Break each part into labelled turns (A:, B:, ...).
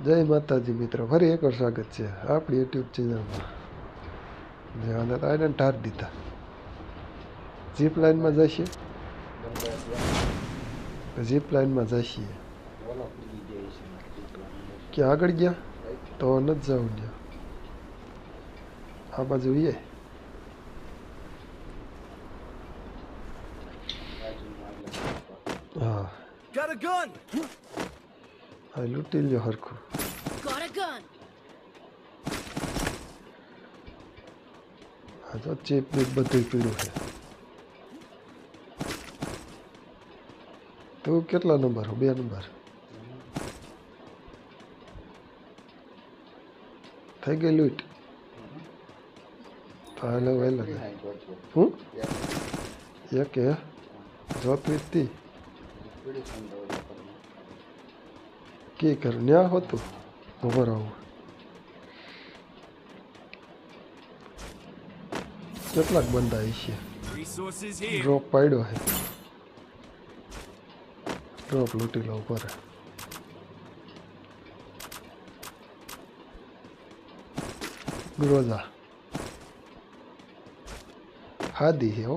A: જય માતાજી મિત્રો ફરી એકવાર સ્વાગત છે આપણી યુટ્યુબ ચેનલમાં જે આને તો આને ટાર દીધા જીપ લાઇનમાં જશે જીપ લાઇનમાં જશે કે આગળ ગયા તો નથી જવું ત્યાં આ બાજુ એ હા
B: Got a gun!
A: આ લૂંટી લ્યો હરખું
C: Got a gun!
A: આ તો ચીપ બીપ બધું પીળું છે તું કેટલા નંબર હો બે નંબર થઈ ગઈ લૂંટ તો હાલે વહેલા હું એક હે જોતી હતી કી કર ન્યા હોતું ઉભો રહું કેટલાક બંદા છે
B: Resources here.
A: ડ્રોપ પાડ્યો છે ડ્રોપ લૂંટી લો ઉપર ગ્રોઝા હાદી છે હો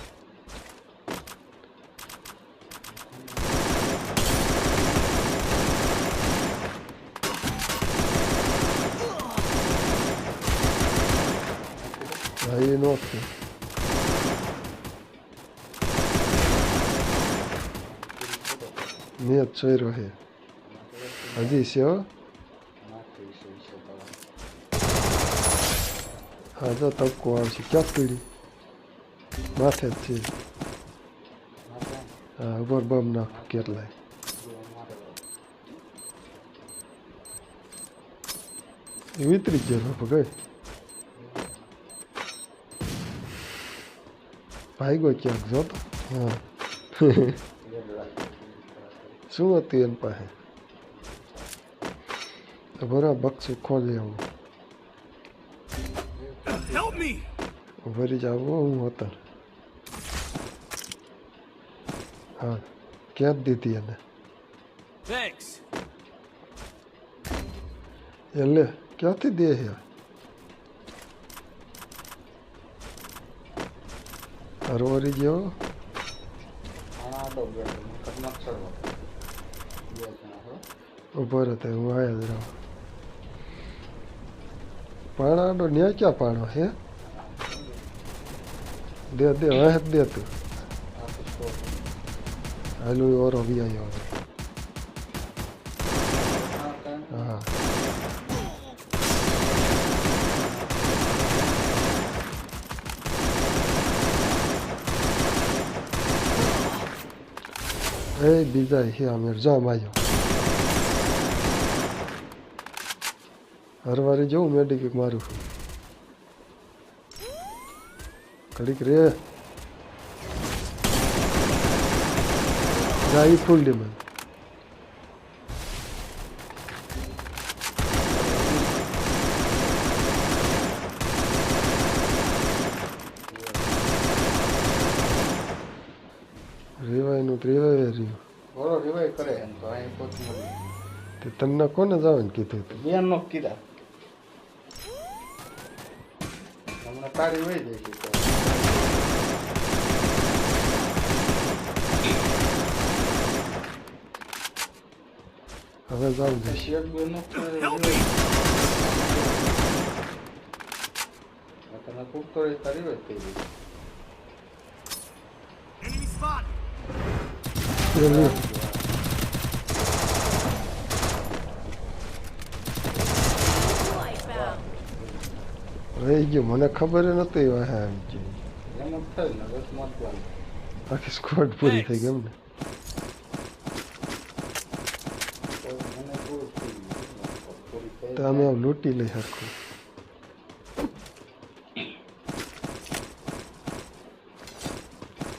A: Мои ногти. Нет, черги. А здесь его? А да там куамси.
D: Кятыли. Мафет ты. А,
A: ворбам на керлай. Витри дерну, погоди. માથે ગયો કેટલાય
D: જો
A: ક્યાંક જોતો હા શું હતું એની પાસે તો બરાબર બક્ષું ખોલી આવું ભરી જાવ હું હોતર હા ક્યાં જ દીધી એને એટલે ક્યાંથી દે છે જેવો?
D: ગયો. બે
A: ઊભો રહેતો હું આવ્યા જ રહું. પાણાનો ન્યા ક્યાં પાણો હે દે દે, હે દે તું હાલું ઓરો વી આવ્યો એ બીજા હે અમીર જામ આવ્યો હરવારે જવું મેડિકિક મારું છું ઘડીક રે જાય ફૂલ ડી મને રેવાયનું તો રહ્યું
D: બોલો રિવાઈવ કરે. એમ તો અહીં પોતું મળી
A: તે તમને કોને જવાનું કીધું હતું
D: બે નો કીધા. હમણાં તારી વહી જઈ છે
A: હવે જાવ જઈશ
D: શેક બે નો
B: Help me!
D: તમે તો તારી વાત થઈ ગઈ
C: Wipeout.
A: રહી ગયો મને ખબર ય નહોતી વાહે આવી ગયો આખી સ્કોડ પૂરી થઈ ગઈ એમ ને
D: તો
A: અમે આમ લૂંટી લઈ સરખું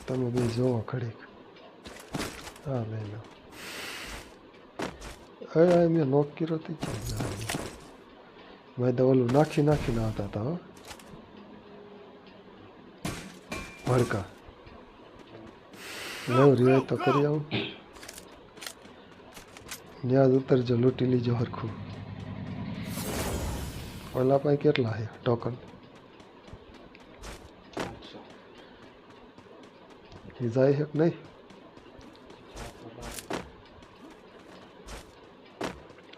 A: તમે બે જોવો ઘડીક હા લઈ Ai, ai, મેં નોક કર્યો હતી કે મેં તો ઓલું નાખી નાખીને આવતા હતા હો ભડકા લેવું રિવાય તો કરી આવું ત્યાં જ ઉતરજો લૂંટી લીજો હરખું ઓલા પાસે કેટલા છે ટોકન જાય છે કે નહીં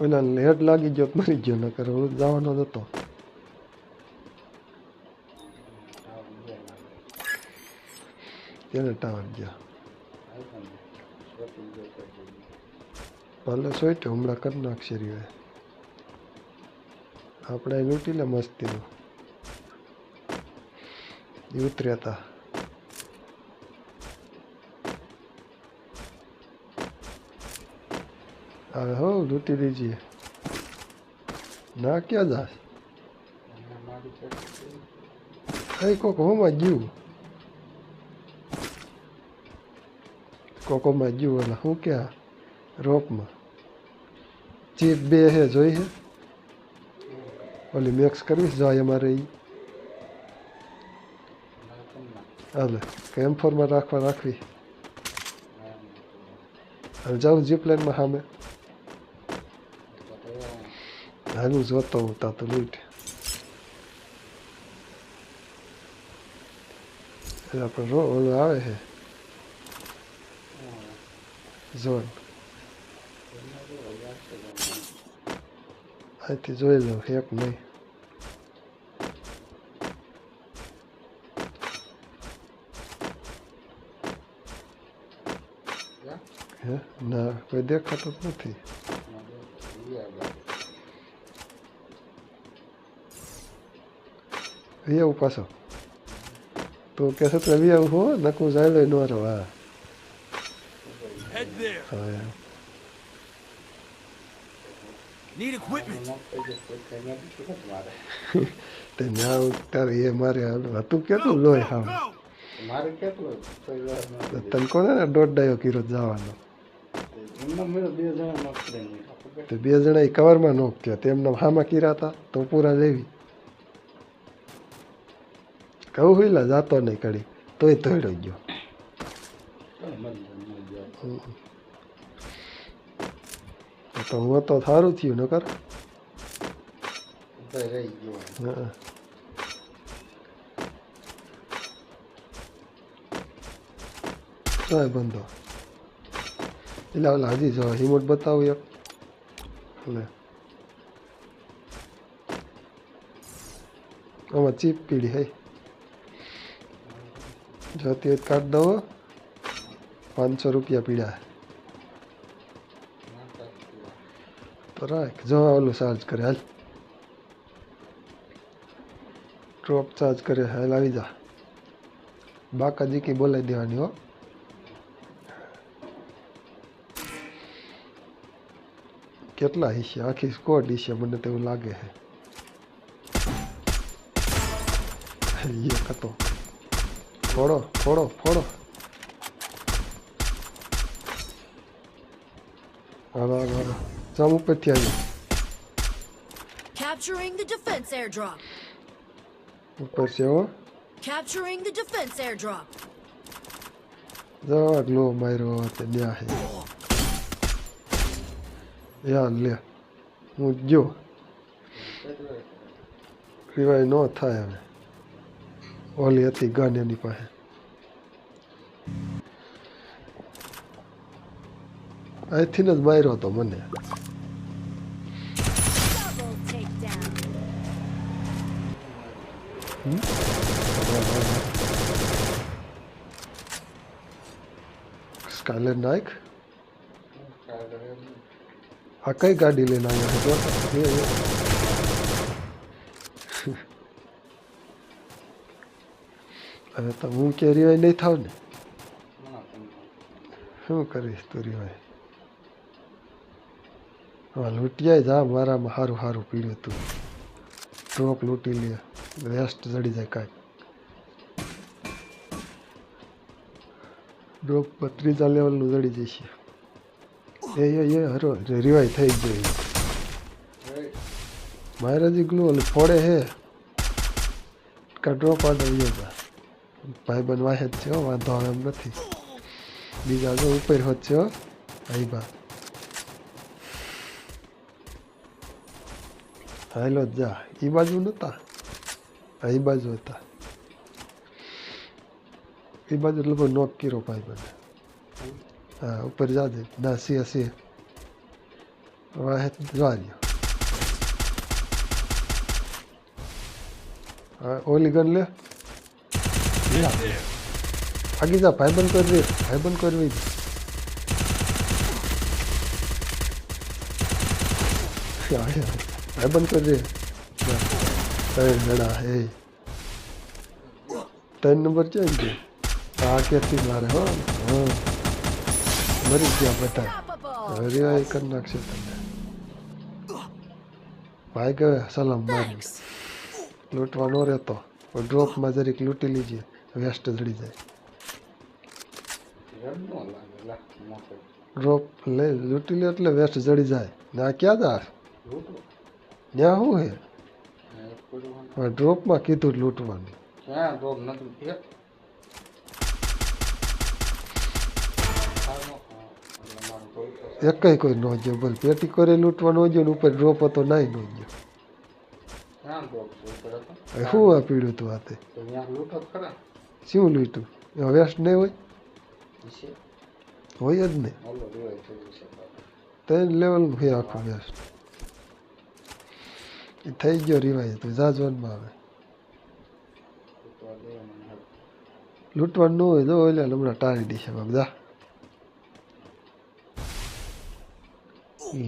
A: ઓલા લેટ લાગી ગયો મરી ગયો, નકર હું જવાનો જ હતો. તેને ટાવર ગયા. ભલે સોઈટે હમણાં કરી નાખશે રીવે આપણે લૂંટી લે મસ્તીનું. ઉતર્યા હતા હવે હો, લૂંટી લીજીએ ના, ક્યાં જાશ?
D: હું
A: એ કોક હોમાં ગયું. કોકોમાં ગયું ઓલા શું ક્યાં? રોપમાં ચીપ બે હે, જોઈ હે? ઓલી મિક્સ કરવી જાય અમારે એ હાલે કેમ ફોરમાં રાખવા રાખવી. હવે જાઉં જીપ લાઈનમાં સામે. હાલું જોતો હું તા લૂંટ એટલે આપણે રો ઓલું આવે છે ઝોન અહીંથી જોઈ લઉં એક નહીં હે ના કોઈ દેખાતું જ નથી વિયાવું પાછો તો કે છે વી આવું હો નકું જાય નો રહો હા
B: Need equipment.
A: તે ના તારે એ મારે હાલું હતું કેટલું લોહી
B: Go.
D: મારે કેટલું
A: તને કોને ને દોઢ ડાયો કીરો જવાનો
D: બે જણા
A: કવરમાં નોક થયા તેમના હામાં કીરા હતા તો પૂરા લેવી કહું હોય જાતો નહીં કડી. તોય તોડ્યો ગયો. તો હું તો સારું થયું, નકર?
D: રહી ગયો
A: હા બંધો. એટલે ઓલા હજી જો હિમોટ બતાવું એક. લે. આમાં ચીપ પીડી હે. જોતી હોય તો કાઢ દો પાંચસો રૂપિયા પીડ્યા તો રાખ જો ઓલું ચાર્જ કરે હાલ ડ્રોપ ચાર્જ કરે હાલ આવી જા બાકાજી કી બોલાવી દેવાની હો કેટલા હિસ્સે આખી સ્કોડ હિસ્સે મને તેવું લાગે છે એ હતો ફોડો ફોડો ફોડો હાલો હાલો હાલો જામ ઉપરથી આવ્યો
C: Capturing the defense airdrop.
A: ઉપર છે હો
C: Capturing the defense airdrop.
A: જવા ગ્લો માર્યો તે ન્યા હે યાર લે હું ગયો રિવાય ન થાય હવે ઓલી હતી ગન એની પાસે અહીંથી જ માર્યો હતો મને
C: Double takedown.
A: હમ? વાહ, વાહ, વાહ. સ્કાયલર નાખ
D: શું ખ્યાલ કરે એમ નહીં.
A: આ કઈ ગાડી લઈને આવ્યો છે હવે તો હું કે રિવાય નહીં થાવ ને. શું કરીશ તું રિવાય હા લૂંટિયાય જા, મારામાં સારું સારું પીડ્યું તું. ટોપ લૂંટી લે, વેસ્ટ જડી જાય કાંઈક. ડ્રોપ ત્રીજા લેવલનું જડી જશે એ એ એ, હરો રિવાય થઈ ગયો મારે જ ગ્લુ ફોડે હે. કા ડ્રોપ આડો યો જા. ભાઈ બન વાહે જ છે હો, વાંધો આવે એમ નથી બીજા જો ઉપર હોત છે હો આઈ બા હાલો જ જા એ બાજુ નહોતા આ એ બાજુ હતા એ બાજુ લગભગ નોક કર્યો ભાઈ બને હા ઉપર જાજે ના સી સી વાહે જવા દ્યો હા ઓલી ગન લે
B: Head there.
A: આગી જા ભાઈબંધ કરવી ભાઈબંધ કરવી ભાઈબંધ કરજે ત્રણ જણા હે ત્રણ નંબર છે ને આ ક્યાંથી મારે હો હા મરી ગયા બધા
C: Unstoppable.
A: હરે આ કરી નાખશે તમને ભાઈ કહે સલામ મારી
C: Thanks.
A: લૂંટવા ન રહેતો ડ્રોપમાં જરીક લૂંટી લીજે વેસ્ટ જડી જાય. ડ્રોપ લે લૂંટી લે એટલે વેસ્ટ જડી જાય. ને આ ક્યાં જા? ત્યાં શું હે? ડ્રોપમાં કીધું લૂંટવાનું.
D: એક? કોઈ
A: ન ગયો બોલ. પેટી કરે લૂંટવા નો ગયો ને ઉપર ડ્રોપ હતો નાય ન ગયો. શું આ પીડ્યું તું હાથે?
D: લૂંટો ખરા.
A: શું લૂંટ્યું? એમાં વેસ્ટ નહીં હોય? હોય જ નહીં. ત્રણ લેવલનું છે આખું વેસ્ટ એ થઈ ગયો રિવાય તો જા ઝોનમાં આવે. લૂંટવાનું ન હોય તો એટલે હમણાં ટાળી દેશે બાપ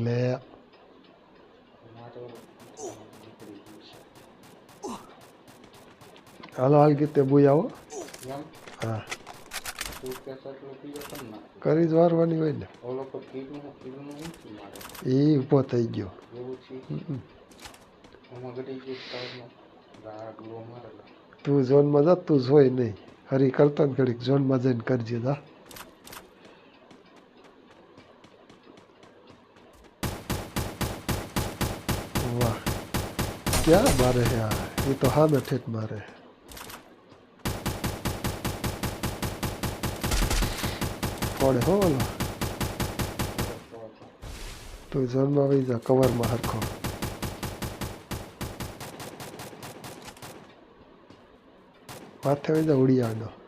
A: લે. હાલો હાલ ગીતે બોઈ આવો. હા
D: તું કેસ એટલું પીવો કેમ ના
A: કરી જ વારવાની હોય ને
D: ઓલો તો કીડું કીડું ઊંચું મારે
A: એ ઊભો થઈ ગયો
D: એવું છે
A: હમ.
D: એમાં ઘટી ગયું સ્ટારનો આ ગ્લો મારેલા
A: તું ઝોનમાં જા તું જોઈ નહીં હરી કરતા ને ઘડીક ઝોનમાં જઈને કરજે જા વાહ ક્યાં મારે હે આ એ તો હા ઠેઠ મારે ફોડે હો ઓલો તું ઝોનમાં આવી જા કવરમાં હરખો માથે આવી જા
D: નથી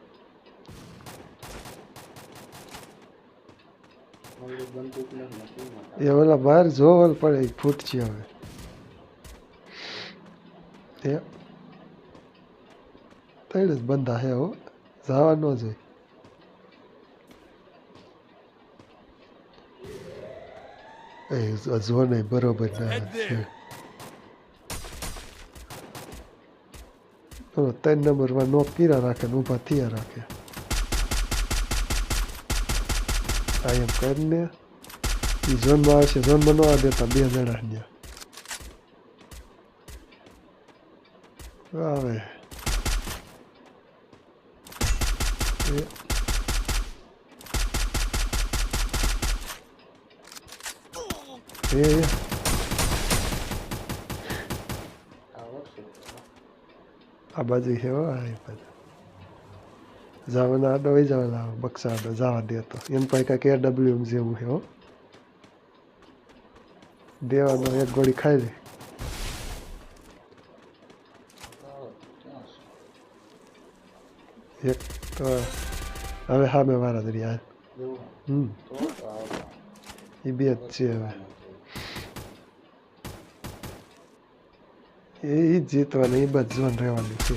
D: મારે
A: એ ઓલા બહાર જોવલ પડે એ ફૂટશે હવે એ તૈણ જ બંધા હે હો જવા ન જોઈએ એ નહીં બરોબર ના
B: there.
A: ત્રણ નંબરમાં નો કીરા રાખે ને ઊભા થયા રાખે. આ એમ કરીને એ ઝોનમાં આવશે ઝોનમાં ન આવે દેતા બે જણા ને આવે. એ એ એ.
D: આવડશે
A: આ બાજુ છે હો આ બાજુ જવાના આડો હોય જવાના બક્ષા આડો જવા દે તો એમ પાસે કાંઈક એડબ્લ્યુ એમ જેવું છે હો દેવાનો એક ગોળી ખાઈ લે
D: ક્યાં છે
A: એક તો હવે સામે વાળા દરી આ
D: એવું
A: હમ
D: તો તો આવડે.
A: એ બે જ છે હવે એ ઈ જ જીતવાની એ બાજુ ઝોન રહેવાની છે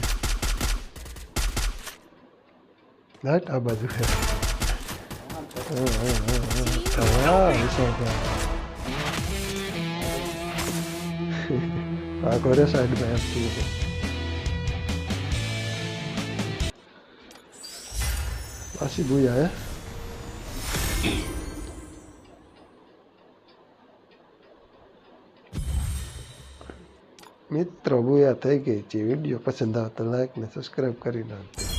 A: રાઈટ આ બાજુ છે
D: હા, તો
A: હા હા હા હા હા વિશાલભાઈ આ કરે સાઈડમાં એમ થયું છે પાછી ભૂયા હે મિત્રો બુયા થઈ ગઈ. છે વીડિયો પસંદ આવે તો લાઈક ને સબસ્ક્રાઈબ કરી નાખજો.